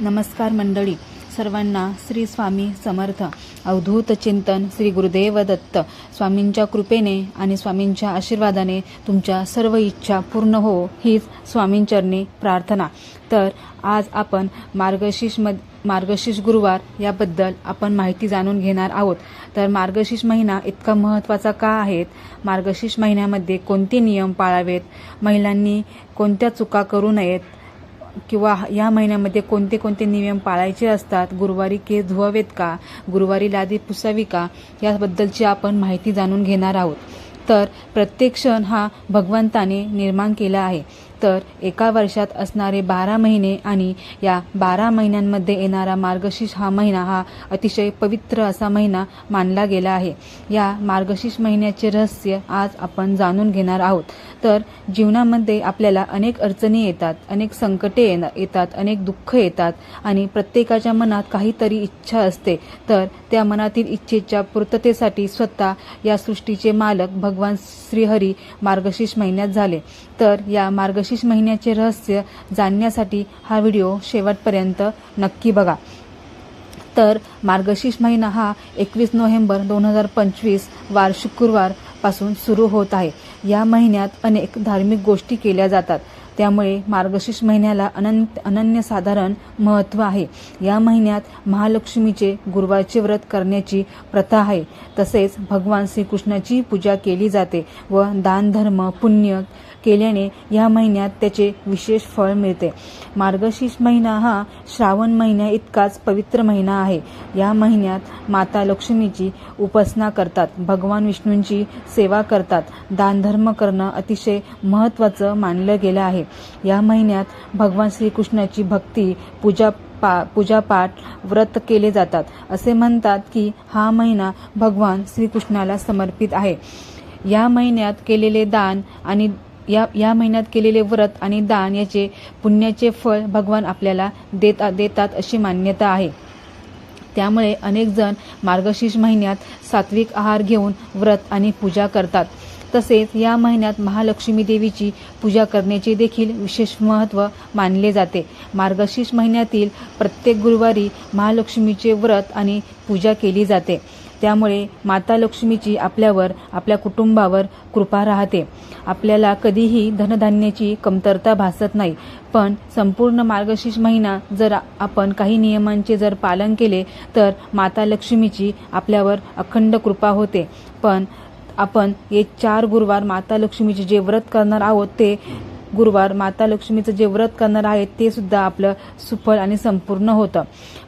नमस्कार मंडळी. सर्वांना श्री स्वामी समर्थ. अवधूत चिंतन श्री गुरुदेव दत्त. स्वामींच्या कृपेने आणि स्वामींच्या आशीर्वादाने तुमच्या सर्व इच्छा पूर्ण हो हीच स्वामींचरणी प्रार्थना. तर आज आपण मार्गशीर्ष मद मार्गशीर्ष गुरुवार याबद्दल आपण माहिती जाणून घेणार आहोत. तर मार्गशीर्ष महिना इतका महत्त्वाचा का आहेत? मार्गशीर्ष महिन्यामध्ये कोणते नियम पाळावेत? महिलांनी कोणत्या चुका करू नयेत? किंवा या महिन्यामध्ये कोणते कोणते नियम पाळायचे असतात? गुरुवारी केस धुवावेत का? गुरुवारी लादी पुसावी का? याबद्दलची आपण माहिती जाणून घेणार आहोत. तर प्रत्येक क्षण हा भगवंताने निर्माण केला आहे. तर एका वर्षात असणारे बारा महिने आणि या बारा महिन्यांमध्ये येणारा मार्गशीर्ष हा महिना हा अतिशय पवित्र असा महिना मानला गेला आहे. या मार्गशीर्ष महिन्याचे रहस्य आज आपण जाणून घेणार आहोत. तर जीवनामध्ये आपल्याला अनेक अडचणी येतात अनेक संकटे येतात अनेक दुःख येतात आणि प्रत्येकाच्या मनात काहीतरी इच्छा असते. तर त्या मनातील इच्छेच्या पूर्ततेसाठी स्वतः या सृष्टीचे मालक भगवान श्रीहरी मार्गशीर्ष महिन्यात झाले. तर या मार्गशीर्ष महिन्याचे रहस्य जाणण्यासाठी हा व्हिडिओ शेवटपर्यंत नक्की बघा. तर मार्गशीर्ष महिना हा एकवीस नोव्हेंबर दोन हजार पंचवीस वार शुक्रवारपासून सुरू होत आहे. या महिन्यात अनेक धार्मिक गोष्टी केल्या जातात. त्यामुळे मार्गशीर्ष महिन्याला अनंत अनन्यसाधारण महत्त्व आहे. या महिन्यात महालक्ष्मीचे गुरुवारचे व्रत करण्याची प्रथा आहे. तसेच भगवान श्रीकृष्णाची पूजा केली जाते व दान धर्म पुण्य केल्याने या महिन्यात त्याचे विशेष फळ मिळते. मार्गशीर्ष महिना हा श्रावण महिन्या इतकाच पवित्र महिना आहे. या महिन्यात माता लक्ष्मीची उपासना करतात. भगवान विष्णूंची सेवा करतात. दानधर्म करणं अतिशय महत्त्वाचं मानलं गेलं आहे. या महिन्यात भगवान श्रीकृष्णाची भक्ती पूजा पा पूजापाठ व्रत केले जातात. असे म्हणतात की हा महिना भगवान श्रीकृष्णाला समर्पित आहे. या महिन्यात केलेले दान आणि या या महिन्यात केलेले व्रत आणि दान याचे पुण्याचे फळ भगवान आपल्याला देता देतात अशी मान्यता आहे. त्यामुळे अनेक जण मार्गशीर्ष महिन्यात सात्विक आहार घेऊन व्रत आणि पूजा करतात. तसेच या महिन्यात महालक्ष्मी देवीची पूजा करण्याचे देखील विशेष महत्त्व मानले जाते. मार्गशीर्ष महिन्यातील प्रत्येक गुरुवारी महालक्ष्मीचे व्रत आणि पूजा केली जाते. त्यामुळे माता लक्ष्मीची आपल्यावर आपल्या कुटुंबावर कृपा राहते. आपल्याला कधीही धनधान्याची कमतरता भासत नाही. पण संपूर्ण मार्गशीर्ष महिना जर आपण काही नियमांचे जर पालन केले तर माता लक्ष्मीची आपल्यावर अखंड कृपा होते. पण आपण हे चार गुरुवार माता लक्ष्मीचे जे व्रत करणार आहोत ते गुरुवार माता लक्ष्मीचं जे व्रत करणार आहेत ते सुद्धा आपलं सुफल आणि संपूर्ण होतं.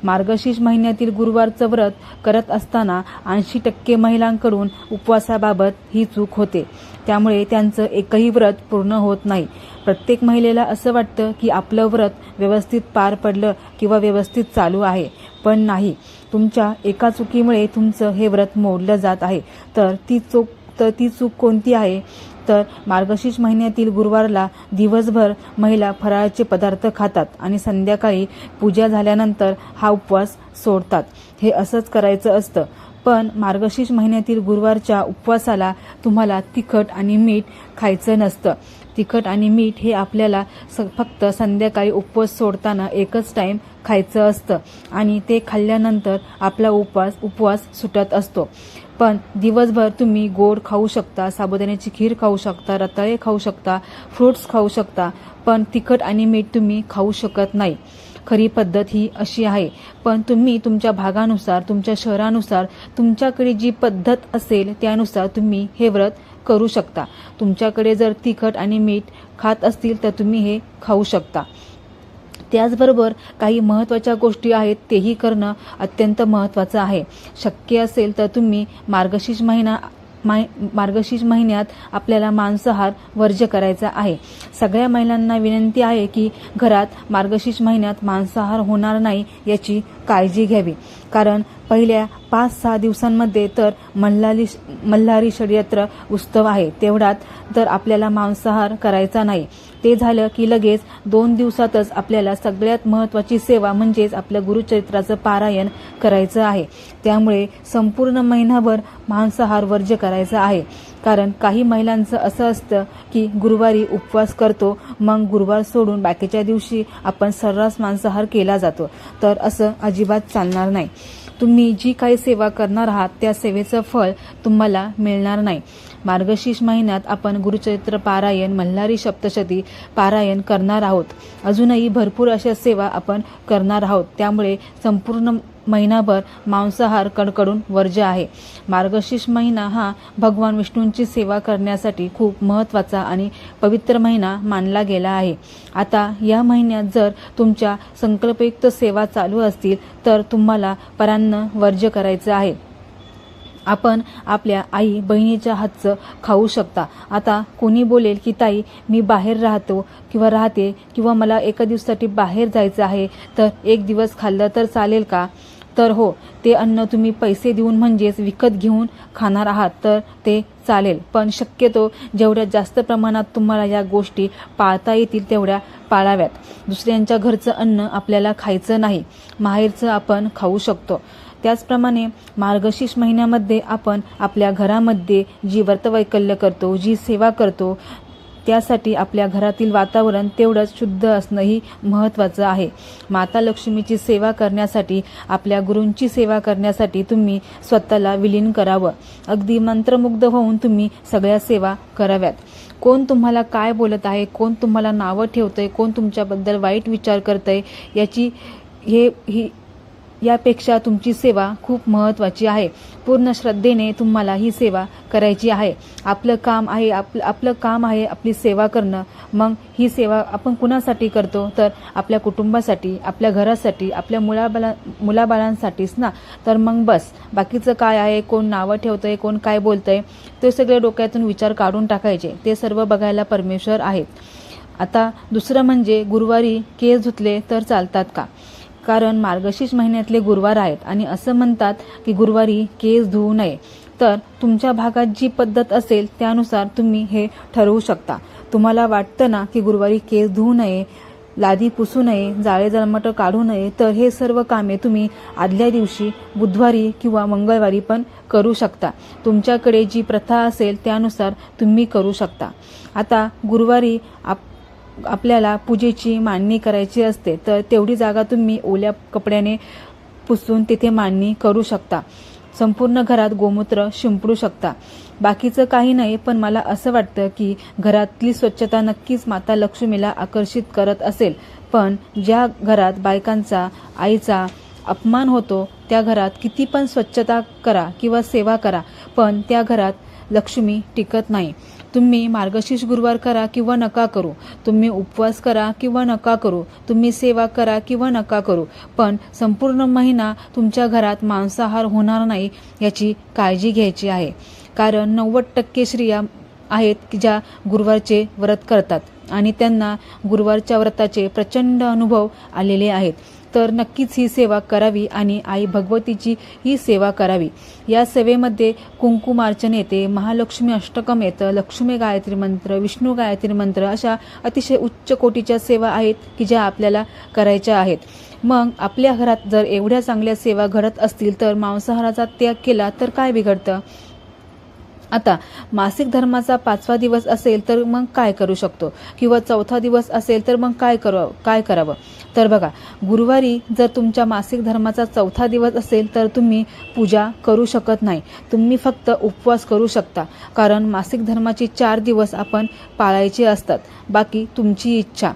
मार्गशीर्ष महिन्यातील गुरुवारचं व्रत करत असताना ऐंशी टक्के महिलांकडून उपवासाबाबत ही चूक होते. त्यामुळे त्यांचं एकही व्रत पूर्ण होत नाही. प्रत्येक महिलेला असं वाटतं की आपलं व्रत व्यवस्थित पार पडलं किंवा व्यवस्थित चालू आहे. पण नाही. तुमच्या एका चुकीमुळे तुमचं हे व्रत मोडलं जात आहे. तर ती चूक तर ती चूक कोणती आहे? तर मार्गशीर्ष महिन्यातील गुरुवारला दिवसभर महिला फराळाचे पदार्थ खातात आणि संध्याकाळी पूजा झाल्यानंतर हा उपवास सोडतात. हे असंच करायचं असतं. पण मार्गशीर्ष महिन्यातील गुरुवारच्या उपवासाला तुम्हाला तिखट आणि मीठ खायचं नसतं. तिखट आणि मीठ हे आपल्याला स फक्त संध्याकाळी उपवास सोडताना एकच टाईम खायचं असतं. आणि ते खाल्ल्यानंतर आपला उपवास उपवास सुटत असतो. पण दिवसभर तुम्ही गोड खाऊ शकता साबुदाण्याची खीर खाऊ शकता रताळे खाऊ शकता फ्रूट्स खाऊ शकता पण तिखट आणि मीठ तुम्ही खाऊ शकत नाही. खरी पद्धत ही अशी आहे. पण तुम्ही तुमच्या भागानुसार तुमच्या शहरानुसार तुमच्याकडे जी पद्धत असेल त्यानुसार तुम्ही हे व्रत करू शकता. तुमच्याकडे जर तिखट आणि मीठ खात असतील तर तुम्ही हे खाऊ शकता. त्याचबरोबर काही महत्त्वाच्या गोष्टी आहेत तेही करणं अत्यंत महत्त्वाचं आहे. शक्य असेल तर तुम्ही मार्गशीर्ष महिना माय मार्गशीर्ष महिन्यात आपल्याला मांसाहार वर्ज्य करायचा आहे. सगळ्या महिलांना विनंती आहे की घरात मार्गशीर्ष महिन्यात मांसाहार होणार नाही याची काळजी घ्यावी. कारण पहिल्या पाच सहा दिवसांमध्ये तर मल्हारी मल्हारी षडयंत्र उत्सव आहे. तेवढ्यात तर आपल्याला मांसाहार करायचा नाही. ते झालं की लगेच दोन दिवसातच आपल्याला सगळ्यात महत्त्वाची सेवा म्हणजेच आपल्या गुरुचरित्राचं पारायण करायचं आहे. त्यामुळे संपूर्ण महिनाभर मांसाहार वर्ज्य करायचा आहे. कारण काही महिलांचं असं असतं की गुरुवारी उपवास करतो मग गुरुवार सोडून बाकीच्या दिवशी आपण सर्रास मांसाहार केला जातो. तर असं अजिबात चालणार नाही. तुम्ही जी काही सेवा करणार आहात त्या सेवेचं फळ तुम्हाला मिळणार नाही. मार्गशीर्ष महिन्यात आपण गुरुचरित्र पारायण मल्हारी सप्तशती पारायण करणार आहोत. अजूनही भरपूर अशा सेवा आपण करणार आहोत. त्यामुळे संपूर्ण महिनाभर मांसाहार कडकडून वर्ज्य आहे. मार्गशीर्ष महिना हा भगवान विष्णूंची सेवा करण्यासाठी खूप महत्त्वाचा आणि पवित्र महिना मानला गेला आहे. आता या महिन्यात जर तुमच्या संकल्पयुक्त सेवा चालू असतील तर तुम्हाला परान्न वर्ज्य करायचं आहे. आपण आपल्या आई बहिणीच्या हातचं खाऊ शकता. आता कोणी बोलेल की ताई मी बाहेर राहतो किंवा राहते किंवा मला एका दिवसासाठी बाहेर जायचं आहे तर एक दिवस खाल्लं तर चालेल का? तर हो ते अन्न तुम्ही पैसे देऊन म्हणजेच विकत घेऊन खाणार आहात तर ते चालेल. पण शक्यतो जेवढ्या जास्त प्रमाणात तुम्हाला या गोष्टी पाळता येतील तेवढ्या पाळाव्यात. दुसऱ्यांच्या घरचं अन्न आपल्याला खायचं नाही माहेरचं आपण खाऊ शकतो. त्याचप्रमाणे मार्गशीर्ष महिन्यामध्ये आपण आपल्या घरामध्ये जी व्रतवैकल्य करतो जी सेवा करतो त्यासाठी आपल्या घरातील वातावरण तेवढंच शुद्ध असणंही महत्त्वाचं आहे. माता लक्ष्मीची सेवा करण्यासाठी आपल्या गुरूंची सेवा करण्यासाठी तुम्ही स्वतःला विलीन करावं. अगदी मंत्रमुग्ध होऊन तुम्ही सगळ्या सेवा कराव्यात. कोण तुम्हाला काय बोलत आहे कोण तुम्हाला नावं ठेवतंय कोण तुमच्याबद्दल वाईट विचार करतंय याची हे ही यापेक्षा तुमची सेवा खूप महत्त्वाची आहे. पूर्ण श्रद्धेने तुम्हाला ही सेवा करायची आहे. आपलं काम आहे आपलं आपलं काम आहे आपली सेवा करणं. मग ही सेवा आपण कुणासाठी करतो? तर आपल्या कुटुंबासाठी आपल्या घरासाठी आपल्या मुलाबाला मुलाबाळांसाठीच ना? तर मग बस. बाकीचं काय आहे? कोण नावं ठेवतंय? कोण काय बोलतंय? ते सगळे डोक्यातून विचार काढून टाकायचे. ते सर्व बघायला परमेश्वर आहेत. आता दुसरं म्हणजे गुरुवारी केस धुतले तर चालतात का? कारण मार्गशीर्ष महिन्यातले गुरुवार आहेत आणि असं म्हणतात की गुरुवारी केस धुवू नये. तर तुमच्या भागात जी पद्धत असेल त्यानुसार तुम्ही हे ठरवू शकता. तुम्हाला वाटतं ना की गुरुवारी केस धुवू नये लादी पुसू नये जाळे जळमटं काढू नये तर हे सर्व कामे तुम्ही आदल्या दिवशी बुधवारी किंवा मंगळवारी पण करू शकता. तुमच्याकडे जी प्रथा असेल त्यानुसार तुम्ही करू शकता. आता गुरुवारी आप आपल्याला पूजेची मांडणी करायची असते तर तेवढी जागा तुम्ही ओल्या कपड्याने पुसून तिथे मांडणी करू शकता. संपूर्ण घरात गोमूत्र शिंपडू शकता. बाकीचं काही नाही पण मला असं वाटतं की घरातली स्वच्छता नक्कीच माता लक्ष्मीला आकर्षित करत असेल. पण ज्या घरात बायकांचा आईचा अपमान होतो त्या घरात किती पण स्वच्छता करा किंवा सेवा करा पण त्या घरात लक्ष्मी टिकत नाही. तुम्ही मार्गशीर्ष गुरुवार करा किंवा नका करू. तुम्ही उपवास करा किंवा नका करू. तुम्ही सेवा करा किंवा नका करू. पण संपूर्ण महिना तुमच्या घरात मांसाहार होणार नाही याची काळजी घ्यायची आहे. कारण नव्वद टक्के स्त्रिया आहेत की ज्या गुरुवारचे व्रत करतात आणि त्यांना गुरुवारच्या व्रताचे प्रचंड अनुभव आलेले आहेत. तर नक्कीच ही सेवा करावी आणि आई भगवतीची ही सेवा करावी. या सेवेमध्ये कुंकुमार्चन येते महालक्ष्मी अष्टकम येतं लक्ष्मी गायत्री मंत्र विष्णू गायत्री मंत्र अशा अतिशय उच्च कोटीच्या सेवा आहेत की ज्या आपल्याला करायच्या आहेत. मग आपल्या घरात जर एवढ्या चांगल्या सेवा घडत असतील तर मांसाहाराचा त्याग केला तर काय बिघडतं? आता मासिक धर्माचा पाचवा दिवस असेल तर मग काय करू शकतो? किंवा चौथा दिवस असेल तर मग काय करू काय करावं? तर बघा गुरुवारी जर तुमच्या मासिक धर्माचा चौथा दिवस असेल तर तुम्ही पूजा करू शकत नाही. तुम्ही फक्त उपवास करू शकता. कारण मासिक धर्माची चार दिवस आपण पाळायचे असतात. बाकी तुमची इच्छा.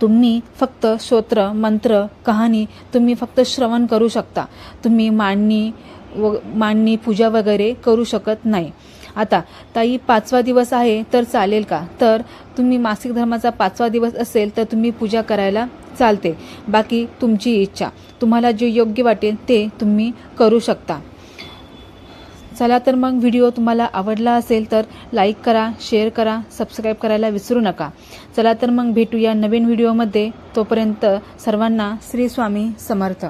तुम्ही फक्त स्तोत्र मंत्र कहाणी तुम्ही फक्त श्रवण करू शकता. तुम्ही मांडणी व मांडणी पूजा वगैरे करू शकत नाही. आता ताई पाचवा दिवस आहे तर चालेल का? तर तुम्ही मासिक धर्माचा पाचवा दिवस असेल तर तुम्ही पूजा करायला चालते. बाकी तुमची इच्छा. तुम्हाला जे योग्य वाटेल ते तुम्ही करू शकता. चला तर मग व्हिडिओ तुम्हाला आवडला असेल तर लाईक करा शेअर करा सबस्क्राईब करायला विसरू नका. चला तर मग भेटूया नवीन व्हिडिओमध्ये. तोपर्यंत सर्वांना श्री स्वामी समर्थ.